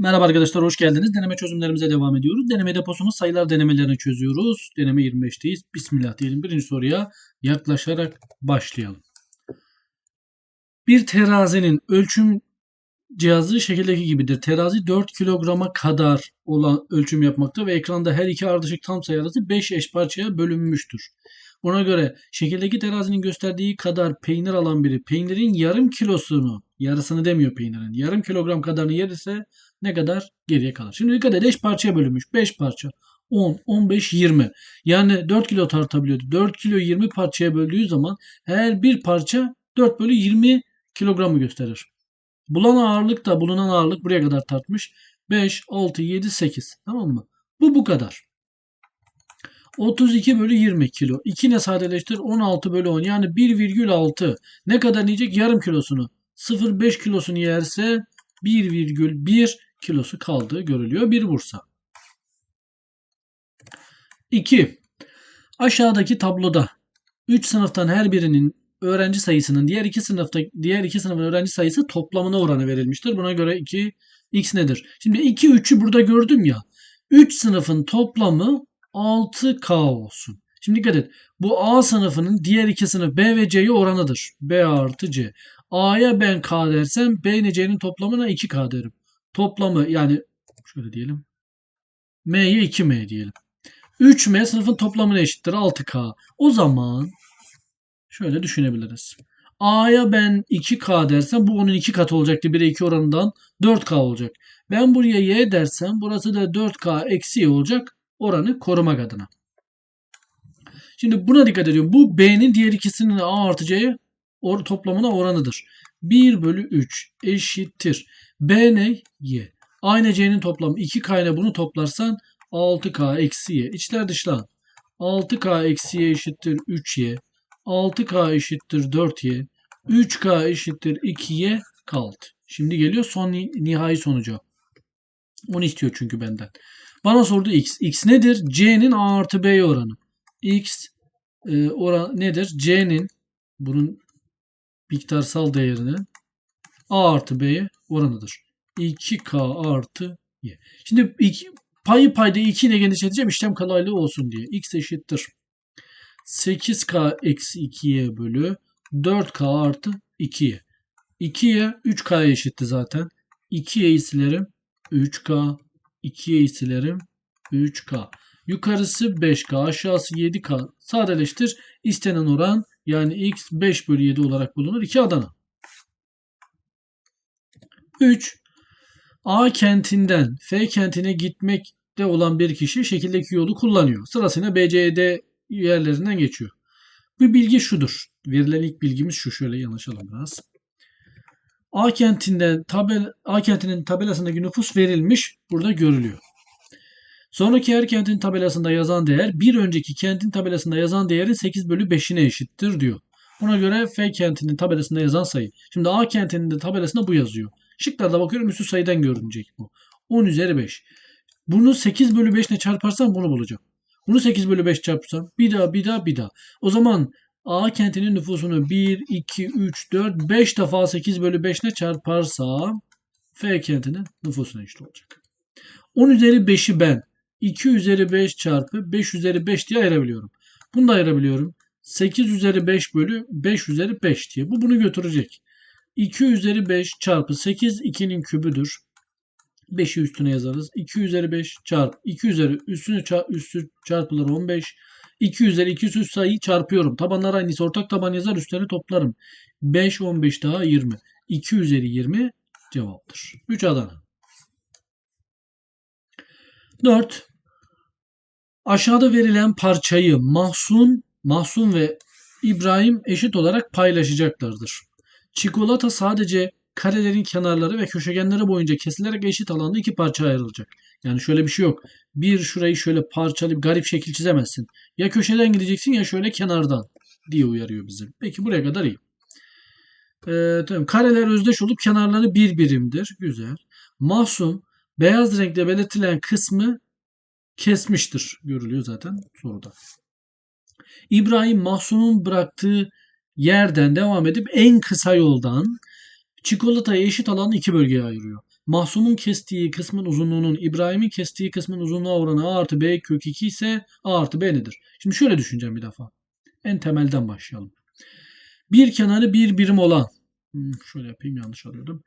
Merhaba arkadaşlar hoş geldiniz. Deneme çözümlerimize devam ediyoruz. Deneme deposumuz sayılar denemelerini çözüyoruz. Deneme 25'teyiz. Bismillah diyelim. Birinci soruya yaklaşarak başlayalım. Bir terazinin ölçüm cihazı şekildeki gibidir. Terazi 4 kilograma kadar olan ölçüm yapmakta ve ekranda her iki ardışık tam sayı arası 5 eş parçaya bölünmüştür. Buna göre şekildeki terazinin gösterdiği kadar peynir alan biri peynirin yarım kilosunu, yarısını demiyor peynirin, yarım kilogram kadarını yerse ne kadar geriye kalır? Şimdi dikkat et eş parçaya bölünmüş. 5 parça. 10, 15, 20. Yani 4 kilo tartabiliyordu. 4 kilo 20 parçaya böldüğü zaman her bir parça 4 bölü 20 kilogramı gösterir. Bulan ağırlık da bulunan ağırlık buraya kadar tartmış. 5, 6, 7, 8. Tamam mı? Bu bu kadar. 32 bölü 20 kilo. 2 ne sadeleştir? 16 bölü 10. Yani 1,6. Ne kadar yiyecek? Yarım kilosunu. 0,5 kilosunu yerse 1,1 kilosu kaldığı görülüyor. Bir Bursa. 2. Aşağıdaki tabloda 3 sınıftan her birinin öğrenci sayısının diğer iki sınıfta diğer iki sınıfın öğrenci sayısı toplamına oranı verilmiştir. Buna göre 2 x nedir? Şimdi 2 3'ü burada gördüm ya. 3 sınıfın toplamı 6K olsun. Şimdi dikkat et. Bu A sınıfının diğer iki sınıf B ve C'ye oranıdır. B artı C. A'ya ben K dersem B ile C'nin toplamına 2K derim. Toplamı yani şöyle diyelim. M'ye 2M diyelim. 3M sınıfın toplamına eşittir 6K. O zaman şöyle düşünebiliriz. A'ya ben 2K dersem bu onun 2 katı olacaktı. 1'e 2 oranından 4K olacak. Ben buraya Y dersem burası da 4K eksi Y olacak. Oranı korumak adına. Şimdi buna dikkat ediyorum. Bu B'nin diğer ikisinin A artı C'ye or toplamına oranıdır. 1 bölü 3 eşittir. B ne? Y. Aynı C'nin toplamı 2K ile bunu toplarsan 6K eksi Y. İçler dışlar. 6K eksi Y eşittir 3Y. 6K eşittir 4Y. 3K eşittir 2Y kaldı. Şimdi geliyor son nihai sonucu. Onu istiyor çünkü benden. Bana sordu X. X nedir? C'nin A artı B oranı. X e, oran nedir? C'nin bunun miktarsal değerini A artı B'ye oranıdır. 2K artı Y. Şimdi iki, payı payda 2 ile genişleteceğim işlem kolaylığı olsun diye. X eşittir. 8K eksi 2Y bölü 4K artı 2Y. 2Y 3K'ya eşitti zaten. 2Y'yi silerim. 3K. 2Y'yi silerim. 3K. Yukarısı 5K. Aşağısı 7K. Sadeleştir. İstenen oran yani X 5 bölü 7 olarak bulunur. 2 Adana. 3. A kentinden F kentine gitmekte olan bir kişi şekildeki yolu kullanıyor. Sırasıyla B, C, D yerlerinden geçiyor. Bu bilgi şudur. Verilen ilk bilgimiz şu. Şöyle yanaşalım biraz. A kentinden tabel A kentinin tabelasındaki nüfus verilmiş. Burada görülüyor. Sonraki her kentin tabelasında yazan değer bir önceki kentin tabelasında yazan değerin 8 bölü 5'ine eşittir diyor. Buna göre F kentinin tabelasında yazan sayı. Şimdi A kentinin de tabelasında bu yazıyor. Şıklarda bakıyorum üstü sayıdan görünecek bu. 10 üzeri 5. Bunu 8 bölü 5 ile çarparsam bunu bulacağım. Bunu 8 bölü 5 çarparsam bir daha bir daha bir daha. O zaman A kentinin nüfusunu 1, 2, 3, 4, 5 defa 8 bölü 5 ile çarparsam F kentinin nüfusuna eşit olacak. 10 üzeri 5'i ben 2 üzeri 5 çarpı 5 üzeri 5 diye ayırabiliyorum. Bunu da ayırabiliyorum. 8 üzeri 5 bölü 5 üzeri 5 diye. Bu bunu götürecek. 2 üzeri 5 çarpı 8 2'nin kübüdür. 5'i üstüne yazarız. 2 üzeri 5 çarp 2 üzeri üstünü çarp, üstü çarpılır 15. 2 üzeri 2 üst sayıyı çarpıyorum. Tabanlar aynıysa ortak taban yazar üstlerini toplarım. 5 15 daha 20. 2 üzeri 20 cevaptır. 3 Adana. 4. Aşağıda verilen parçayı Mahsun, Mahsun ve İbrahim eşit olarak paylaşacaklardır. Çikolata sadece karelerin kenarları ve köşegenleri boyunca kesilerek eşit alanda iki parça ayrılacak. Yani şöyle bir şey yok. Bir şurayı şöyle parçalayıp garip şekil çizemezsin. Ya köşeden gideceksin ya şöyle kenardan diye uyarıyor bizi. Peki buraya kadar iyi. Ee, tamam. Kareler özdeş olup kenarları bir birimdir. Güzel. Mahsun beyaz renkle belirtilen kısmı kesmiştir. Görülüyor zaten soruda. İbrahim Mahsun'un bıraktığı yerden devam edip en kısa yoldan çikolatayı eşit alan iki bölgeye ayırıyor. Mahsum'un kestiği kısmın uzunluğunun İbrahim'in kestiği kısmın uzunluğu oranı A artı B kök 2 ise A artı B nedir? Şimdi şöyle düşüneceğim bir defa. En temelden başlayalım. Bir kenarı bir birim olan hmm, şöyle yapayım yanlış arıyordum.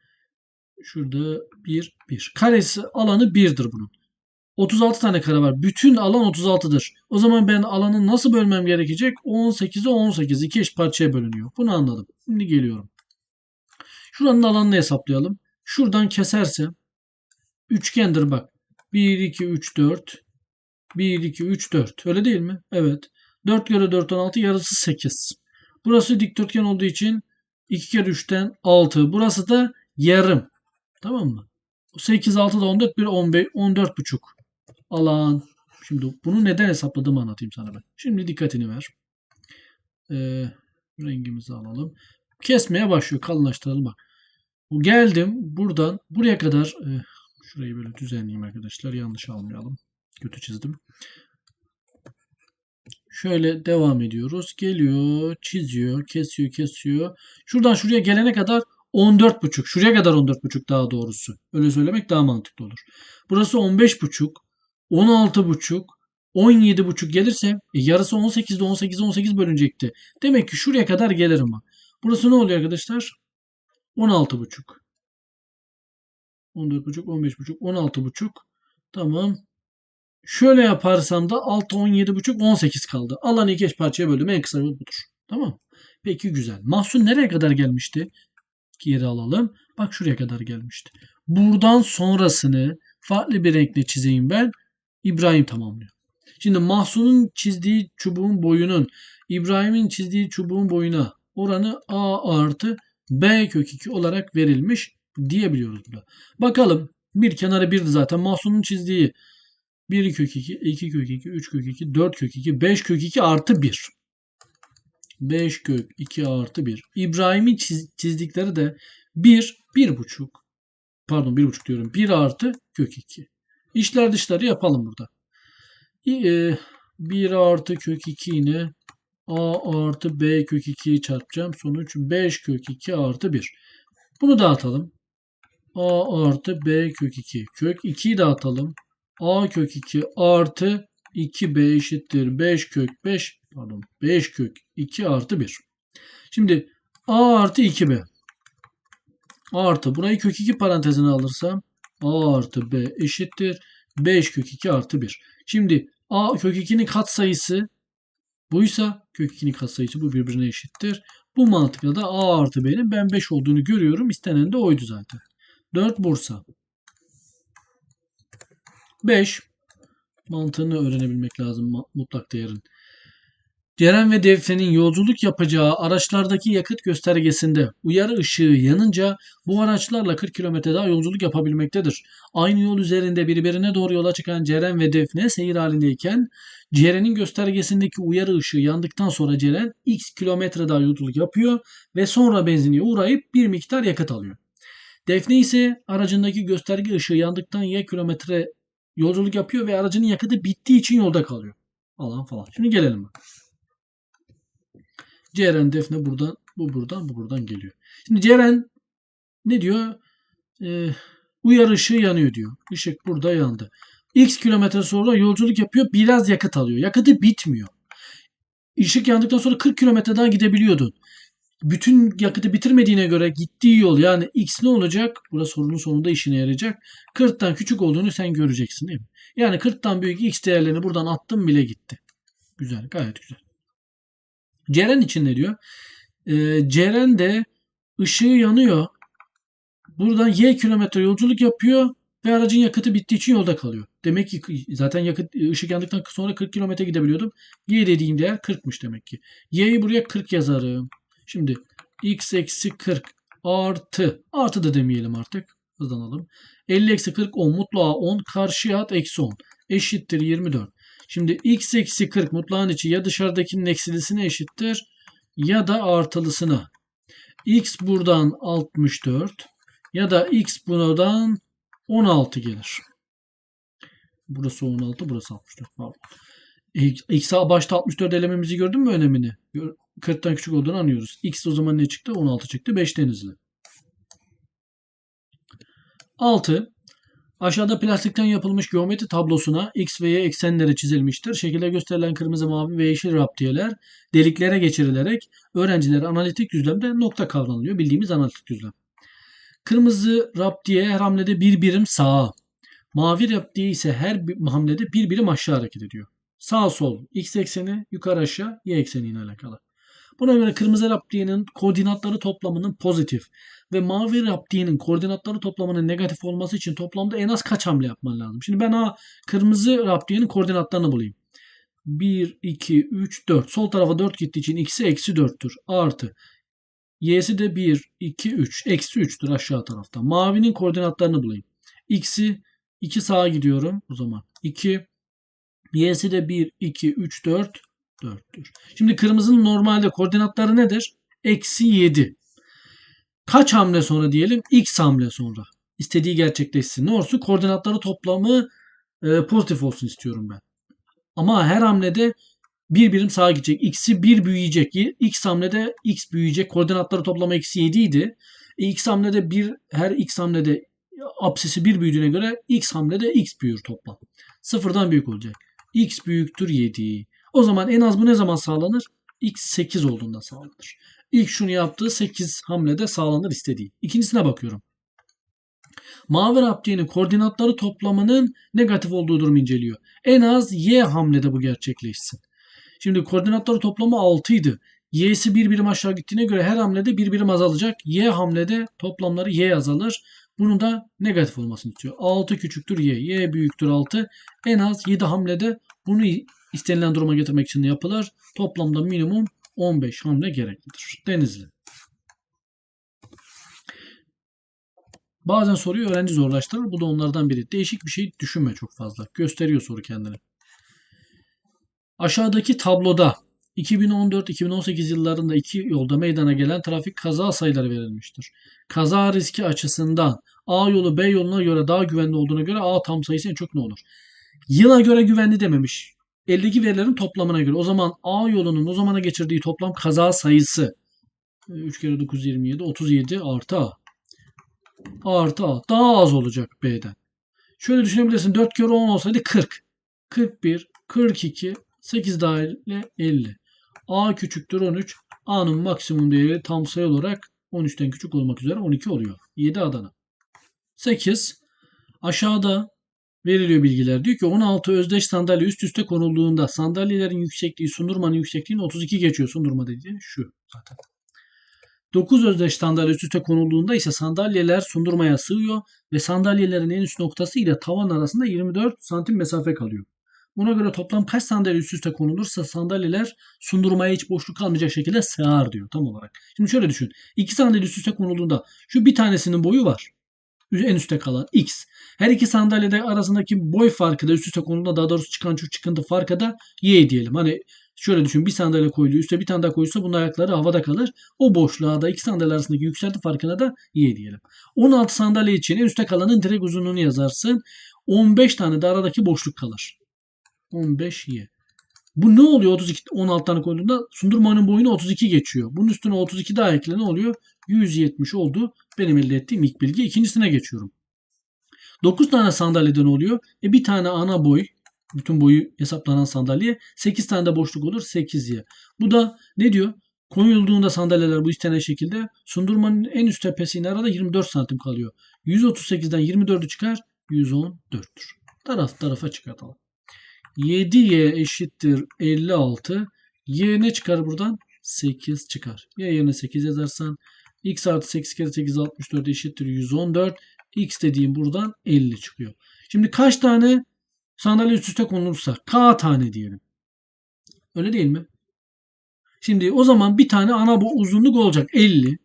Şurada 1 1. Karesi alanı 1'dir bunun. 36 tane kare var. Bütün alan 36'dır. O zaman ben alanı nasıl bölmem gerekecek? 18'e 18. iki eş parçaya bölünüyor. Bunu anladım. Şimdi geliyorum. Şuranın alanını hesaplayalım. Şuradan kesersem üçgendir bak. 1, 2, 3, 4. 1, 2, 3, 4. Öyle değil mi? Evet. 4 kere 4, 16. Yarısı 8. Burası dikdörtgen olduğu için 2 kere 3'ten 6. Burası da yarım. Tamam mı? 8, 6 da 14, 1, 15, 14 buçuk. Alan. Şimdi bunu neden hesapladığımı anlatayım sana ben. Şimdi dikkatini ver. Ee, rengimizi alalım. Kesmeye başlıyor. Kalınlaştıralım bak. Geldim buradan buraya kadar e, şurayı böyle düzenleyeyim arkadaşlar. Yanlış almayalım. Kötü çizdim. Şöyle devam ediyoruz. Geliyor, çiziyor, kesiyor, kesiyor. Şuradan şuraya gelene kadar 14,5. Şuraya kadar 14,5 daha doğrusu. Öyle söylemek daha mantıklı olur. Burası 15,5, 16,5, 17,5 gelirse e, yarısı 18'de 18'e 18 bölünecekti. Demek ki şuraya kadar gelirim ben. Burası ne oluyor arkadaşlar? 16,5. 14,5, 15,5, 16,5. Tamam. Şöyle yaparsam da 6, 17,5, 18 kaldı. Alanı iki eş parçaya böldüm. En kısa yol budur. Tamam. Peki güzel. Mahsun nereye kadar gelmişti? Geri alalım. Bak şuraya kadar gelmişti. Buradan sonrasını farklı bir renkle çizeyim ben. İbrahim tamamlıyor. Şimdi Mahsun'un çizdiği çubuğun boyunun İbrahim'in çizdiği çubuğun boyuna oranı A artı B kök 2 olarak verilmiş diyebiliyoruz burada. Bakalım bir kenarı birdi zaten. Mahsun'un çizdiği 1 kök 2, 2 kök 2, 3 kök 2, 4 kök 2, 5 kök 2 artı 1. 5 kök 2 artı 1. İbrahim'in çiz, çizdikleri de 1, 1,5. Pardon 1,5 diyorum. 1 artı kök 2. İşler dışları yapalım burada. 1 artı kök 2 yine a artı b kök 2'yi çarpacağım. Sonuç 5 kök 2 artı 1. Bunu dağıtalım. a artı b kök 2. Kök 2'yi dağıtalım. a kök 2 artı 2b eşittir 5 kök 5 pardon 5 kök 2 artı 1. Şimdi a artı 2b artı burayı kök 2 parantezine alırsam a artı b eşittir 5 kök 2 artı 1. Şimdi a kök 2'nin katsayısı buysa kök 2'nin katsayısı bu birbirine eşittir. Bu mantıkla da a artı b'nin ben 5 olduğunu görüyorum. İstenen de oydu zaten. 4 Bursa. 5 mantığını öğrenebilmek lazım mutlak değerin. Ceren ve Defne'nin yolculuk yapacağı araçlardaki yakıt göstergesinde uyarı ışığı yanınca bu araçlarla 40 km daha yolculuk yapabilmektedir. Aynı yol üzerinde birbirine doğru yola çıkan Ceren ve Defne seyir halindeyken Ceren'in göstergesindeki uyarı ışığı yandıktan sonra Ceren x kilometre daha yolculuk yapıyor ve sonra benzinliğe uğrayıp bir miktar yakıt alıyor. Defne ise aracındaki gösterge ışığı yandıktan y kilometre yolculuk yapıyor ve aracının yakıtı bittiği için yolda kalıyor. Falan falan. Şimdi gelelim bak. Ceren Defne buradan, bu buradan, bu buradan geliyor. Şimdi Ceren ne diyor? Ee, uyarı ışığı yanıyor diyor. Işık burada yandı. X kilometre sonra yolculuk yapıyor. Biraz yakıt alıyor. Yakıtı bitmiyor. Işık yandıktan sonra 40 kilometre daha gidebiliyordun. Bütün yakıtı bitirmediğine göre gittiği yol yani X ne olacak? Burası sorunun sonunda işine yarayacak. 40'tan küçük olduğunu sen göreceksin değil mi? Yani 40'tan büyük X değerlerini buradan attım bile gitti. Güzel gayet güzel. Ceren için ne diyor? Ee, Ceren de ışığı yanıyor. Buradan Y kilometre yolculuk yapıyor ve aracın yakıtı bittiği için yolda kalıyor. Demek ki zaten yakıt ışık yandıktan sonra 40 kilometre gidebiliyordum. Y dediğim değer 40'mış demek ki. Y'yi buraya 40 yazarım. Şimdi x eksi 40 artı artı da demeyelim artık. Hızlanalım. 50 eksi 40 10 mutluğa 10 karşıya at eksi 10 eşittir 24. Şimdi x eksi 40 mutlağın içi ya dışarıdakinin eksilisine eşittir ya da artılısına. x buradan 64 ya da x buradan 16 gelir. Burası 16, burası 64. Pardon. X başta 64 elememizi gördün mü önemini? 40'tan küçük olduğunu anlıyoruz. X o zaman ne çıktı? 16 çıktı. 5 denizli. 6. Aşağıda plastikten yapılmış geometri tablosuna x ve y eksenleri çizilmiştir. Şekilde gösterilen kırmızı, mavi ve yeşil raptiyeler deliklere geçirilerek öğrencilere analitik düzlemde nokta kavranılıyor. Bildiğimiz analitik düzlem. Kırmızı raptiye her hamlede bir birim sağa, mavi raptiye ise her hamlede bir birim aşağı hareket ediyor. Sağ sol x ekseni, yukarı aşağı y ekseni ile alakalı. Buna göre kırmızı raptiyenin koordinatları toplamının pozitif ve mavi raptiyenin koordinatları toplamının negatif olması için toplamda en az kaç hamle yapman lazım? Şimdi ben A kırmızı raptiyenin koordinatlarını bulayım. 1, 2, 3, 4. Sol tarafa 4 gittiği için x'i eksi 4'tür. Artı. Y'si de 1, 2, 3. Eksi 3'tür aşağı tarafta. Mavinin koordinatlarını bulayım. X'i 2 sağa gidiyorum. O zaman 2. Y'si de 1, 2, 3, 4. 4'tür. Şimdi kırmızının normalde koordinatları nedir? Eksi 7. Kaç hamle sonra diyelim? X hamle sonra. İstediği gerçekleşsin. Ne olsun? Koordinatları toplamı e, pozitif olsun istiyorum ben. Ama her hamlede bir birim sağa gidecek. X'i 1 büyüyecek. X hamlede X büyüyecek. Koordinatları toplamı eksi 7 idi. E, X hamlede bir her X hamlede apsisi 1 büyüdüğüne göre X hamlede X büyür toplam. Sıfırdan büyük olacak. X büyüktür 7. O zaman en az bu ne zaman sağlanır? X 8 olduğunda sağlanır. İlk şunu yaptığı 8 hamlede sağlanır istediği. İkincisine bakıyorum. Mavi raptiyenin koordinatları toplamının negatif olduğu durumu inceliyor. En az y hamlede bu gerçekleşsin. Şimdi koordinatları toplamı 6 idi. Y'si bir birim aşağı gittiğine göre her hamlede bir birim azalacak. Y hamlede toplamları y azalır. Bunun da negatif olmasını istiyor. 6 küçüktür y. Y büyüktür 6. En az 7 hamlede bunu istenilen duruma getirmek için yapılır. Toplamda minimum 15 hamle gereklidir. Denizli. Bazen soruyu öğrenci zorlaştırır. Bu da onlardan biri. Değişik bir şey düşünme çok fazla. Gösteriyor soru kendini. Aşağıdaki tabloda 2014-2018 yıllarında iki yolda meydana gelen trafik kaza sayıları verilmiştir. Kaza riski açısından A yolu B yoluna göre daha güvenli olduğuna göre A tam sayısı en çok ne olur? Yıla göre güvenli dememiş. Eldeki verilerin toplamına göre. O zaman A yolunun o zamana geçirdiği toplam kaza sayısı 3 kere 9 27 37 artı A. Artı A. Daha az olacak B'den. Şöyle düşünebilirsin. 4 kere 10 olsaydı 40. 41, 42, 8 dahil 50. A küçüktür 13. A'nın maksimum değeri tam sayı olarak 13'ten küçük olmak üzere 12 oluyor. 7 Adana. 8. Aşağıda veriliyor bilgiler. Diyor ki 16 özdeş sandalye üst üste konulduğunda sandalyelerin yüksekliği sundurmanın yüksekliğinin 32 geçiyor. Sundurma dediği şu zaten. 9 özdeş sandalye üst üste konulduğunda ise sandalyeler sundurmaya sığıyor ve sandalyelerin en üst noktası ile tavan arasında 24 santim mesafe kalıyor. Buna göre toplam kaç sandalye üst üste konulursa sandalyeler sundurmaya hiç boşluk kalmayacak şekilde sığar diyor tam olarak. Şimdi şöyle düşün. İki sandalye üst üste konulduğunda şu bir tanesinin boyu var. En üstte kalan x. Her iki sandalyede arasındaki boy farkı da üst üste konulduğunda daha doğrusu çıkan şu çıkıntı farkı da y diyelim. Hani şöyle düşün bir sandalye koyuluyor üstte bir tane daha koyulsa bunun ayakları havada kalır. O boşluğa da iki sandalye arasındaki yükselti farkına da y diyelim. 16 sandalye için en üstte kalanın direkt uzunluğunu yazarsın. 15 tane de aradaki boşluk kalır. 15y. Bu ne oluyor 32 16 tane koyduğunda sundurmanın boyunu 32 geçiyor. Bunun üstüne 32 daha ekle ne oluyor? 170 oldu. Benim elde ettiğim ilk bilgi. İkincisine geçiyorum. 9 tane sandalyeden oluyor. E bir tane ana boy bütün boyu hesaplanan sandalye 8 tane de boşluk olur 8y. Bu da ne diyor? Koyulduğunda sandalyeler bu istenen şekilde sundurmanın en üst tepesine arada 24 santim kalıyor. 138'den 24'ü çıkar 114'tür. Taraf tarafa çıkartalım. 7y eşittir 56. Y ne çıkar buradan? 8 çıkar. Y yerine 8 yazarsan x artı 8 kere 8 64 eşittir 114. X dediğim buradan 50 çıkıyor. Şimdi kaç tane sandalye üst üste konulursa K tane diyelim. Öyle değil mi? Şimdi o zaman bir tane ana bu uzunluk olacak 50.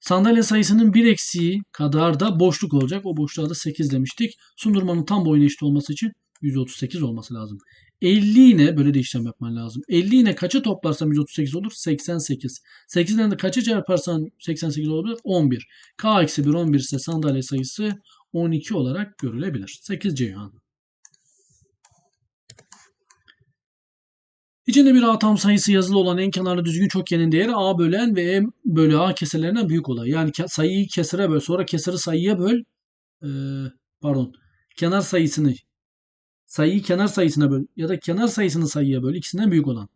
Sandalye sayısının bir eksiği kadar da boşluk olacak. O boşluğa da 8 demiştik. Sundurmanın tam boyuna eşit olması için 138 olması lazım. 50 yine böyle de işlem yapman lazım. 50 yine kaça toplarsam 138 olur? 88. 8'den de kaça çarparsan 88 olabilir? 11. K eksi 1 11 ise sandalye sayısı 12 olarak görülebilir. 8 Ceyhan. İçinde bir A tam sayısı yazılı olan en kenarlı düzgün çokgenin değeri A bölen ve M bölü A kesirlerinden büyük olay. Yani sayıyı kesire böl sonra kesiri sayıya böl e, pardon kenar sayısını sayıyı kenar sayısına böl ya da kenar sayısını sayıya böl ikisinden büyük olan.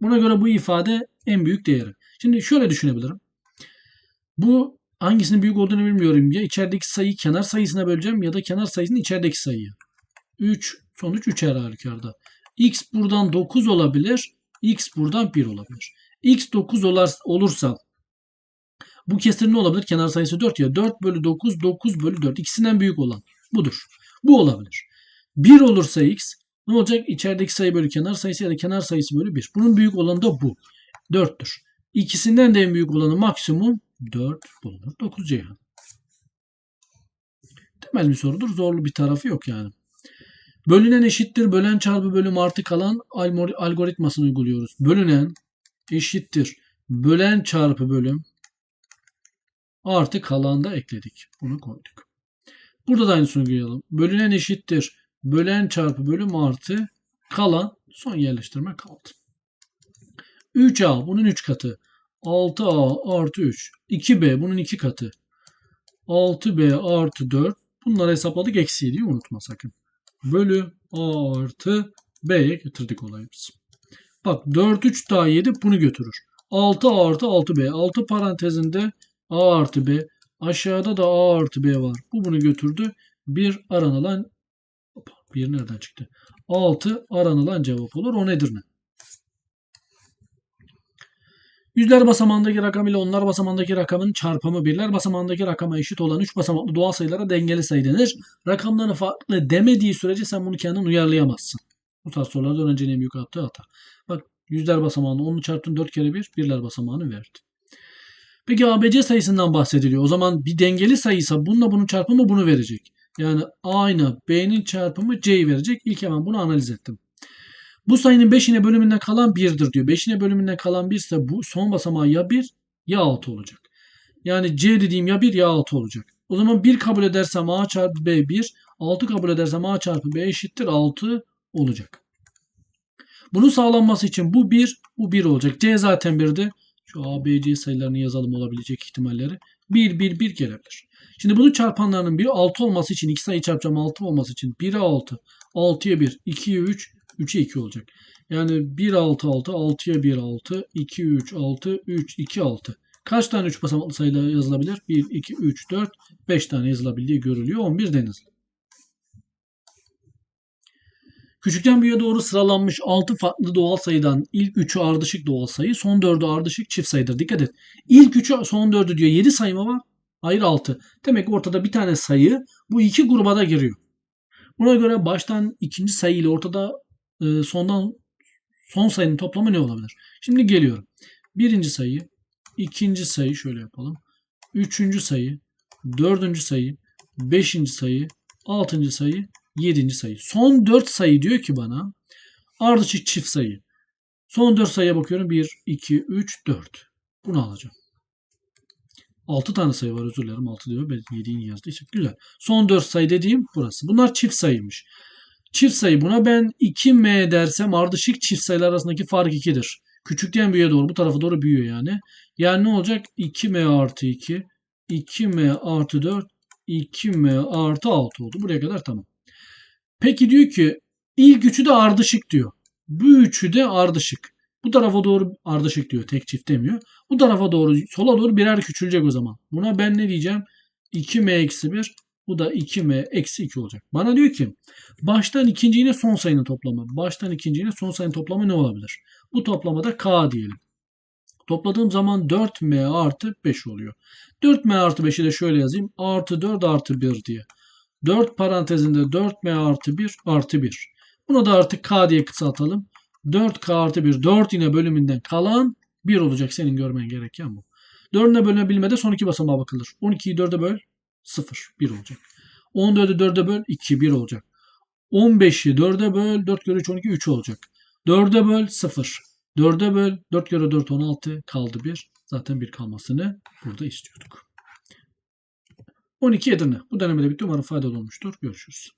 Buna göre bu ifade en büyük değeri. Şimdi şöyle düşünebilirim. Bu hangisinin büyük olduğunu bilmiyorum. Ya içerideki sayıyı kenar sayısına böleceğim ya da kenar sayısını içerideki sayıya. 3 sonuç 3 her halükarda. X buradan 9 olabilir. X buradan 1 olabilir. X 9 olar, olursa bu kesir ne olabilir? Kenar sayısı 4 ya. 4 bölü 9, 9 bölü 4. İkisinden büyük olan budur. Bu olabilir. 1 olursa x ne olacak? İçerideki sayı bölü kenar sayısı ya da kenar sayısı bölü 1. Bunun büyük olanı da bu. 4'tür. İkisinden de en büyük olanı maksimum 4 bulunur. 9 Ceyhan. Temel bir sorudur. Zorlu bir tarafı yok yani. Bölünen eşittir. Bölen çarpı bölüm artı kalan algoritmasını uyguluyoruz. Bölünen eşittir. Bölen çarpı bölüm artı kalan da ekledik. Bunu koyduk. Burada da aynısını uygulayalım. Bölünen eşittir. Bölen çarpı bölüm artı kalan son yerleştirme kaldı. 3A bunun 3 katı. 6A artı 3. 2B bunun 2 katı. 6B artı 4. Bunları hesapladık eksiği diye unutma sakın. Bölü A artı B'ye getirdik olayımız. Bak 4 3 daha 7 bunu götürür. 6 artı 6B. 6 parantezinde A artı B. Aşağıda da A artı B var. Bu bunu götürdü. Bir aranılan bir nereden çıktı? 6 aranılan cevap olur. O nedir ne? Yüzler basamağındaki rakam ile onlar basamağındaki rakamın çarpımı birler basamağındaki rakama eşit olan 3 basamaklı doğal sayılara dengeli sayı denir. Rakamları farklı demediği sürece sen bunu kendin uyarlayamazsın. Bu tarz sorularda öğrencinin en büyük yaptığı hata. Bak yüzler basamağını 10'u çarptın 4 kere 1 birler basamağını verdi. Peki ABC sayısından bahsediliyor. O zaman bir dengeli sayıysa bununla bunun çarpımı bunu verecek. Yani aynı B'nin çarpımı C'yi verecek. İlk hemen bunu analiz ettim. Bu sayının 5'ine bölümünden kalan 1'dir diyor. 5'ine bölümünden kalan 1 ise bu son basamağı ya 1 ya 6 olacak. Yani C dediğim ya 1 ya 6 olacak. O zaman 1 kabul edersem A çarpı B 1. 6 kabul edersem A çarpı B eşittir 6 olacak. Bunun sağlanması için bu 1, bu 1 olacak. C zaten 1'di. Şu A, B, C sayılarını yazalım olabilecek ihtimalleri. 1, 1, 1 gelebilir. Şimdi bunu çarpanlarının biri 6 olması için, iki sayı çarpacağım 6 olması için 1'e 6, 6'ya 1, 2'ye 3, 3'e 2 olacak. Yani 1, 6, 6, 6'ya 1, 6, 2, 3, 6, 3, 2, 6. Kaç tane 3 basamaklı sayılar yazılabilir? 1, 2, 3, 4, 5 tane yazılabildiği görülüyor. 11 deniz. Küçükten büyüğe doğru sıralanmış 6 farklı doğal sayıdan ilk 3'ü ardışık doğal sayı, son 4'ü ardışık çift sayıdır. Dikkat et. İlk 3'ü son 4'ü diyor 7 sayı mı var? Hayır 6. Demek ortada bir tane sayı bu iki gruba da giriyor. Buna göre baştan ikinci sayı ile ortada e, sondan son sayının toplamı ne olabilir? Şimdi geliyorum. Birinci sayı, ikinci sayı şöyle yapalım. Üçüncü sayı, dördüncü sayı, beşinci sayı, altıncı sayı, yedinci sayı. Son dört sayı diyor ki bana ardışık çift sayı. Son dört sayıya bakıyorum. Bir, iki, üç, dört. Bunu alacağım. 6 tane sayı var özür dilerim. 6 diyor. Ben 7'yi yazdıysak güzel. Son 4 sayı dediğim burası. Bunlar çift sayıymış. Çift sayı buna ben 2m dersem ardışık çift sayılar arasındaki fark 2'dir. Küçükten büyüğe doğru bu tarafa doğru büyüyor yani. Yani ne olacak? 2m artı 2, 2m artı 4, 2m artı 6 oldu. Buraya kadar tamam. Peki diyor ki ilk üçü de ardışık diyor. Bu üçü de ardışık. Bu tarafa doğru ardışık diyor. Tek çift demiyor. Bu tarafa doğru sola doğru birer küçülecek o zaman. Buna ben ne diyeceğim? 2m eksi 1. Bu da 2m eksi 2 olacak. Bana diyor ki baştan ikinci yine son sayının toplamı. Baştan ikinci yine son sayının toplamı ne olabilir? Bu toplamada k diyelim. Topladığım zaman 4m artı 5 oluyor. 4m artı 5'i de şöyle yazayım. Artı 4 artı 1 diye. 4 parantezinde 4m artı 1 artı 1. Bunu da artık k diye kısaltalım. 4k artı 1. 4 yine bölümünden kalan 1 olacak. Senin görmen gereken bu. 4'üne bölünebilmede son iki basamağa bakılır. 12'yi 4'e böl 0. 1 olacak. 14'ü 4'e böl 2. 1 olacak. 15'i 4'e böl 4 kere 3 12 3 olacak. 4'e böl 0. 4'e böl 4 kere 4 16 kaldı 1. Zaten 1 kalmasını burada istiyorduk. 12 Edirne. Bu denemede bitti. Umarım faydalı olmuştur. Görüşürüz.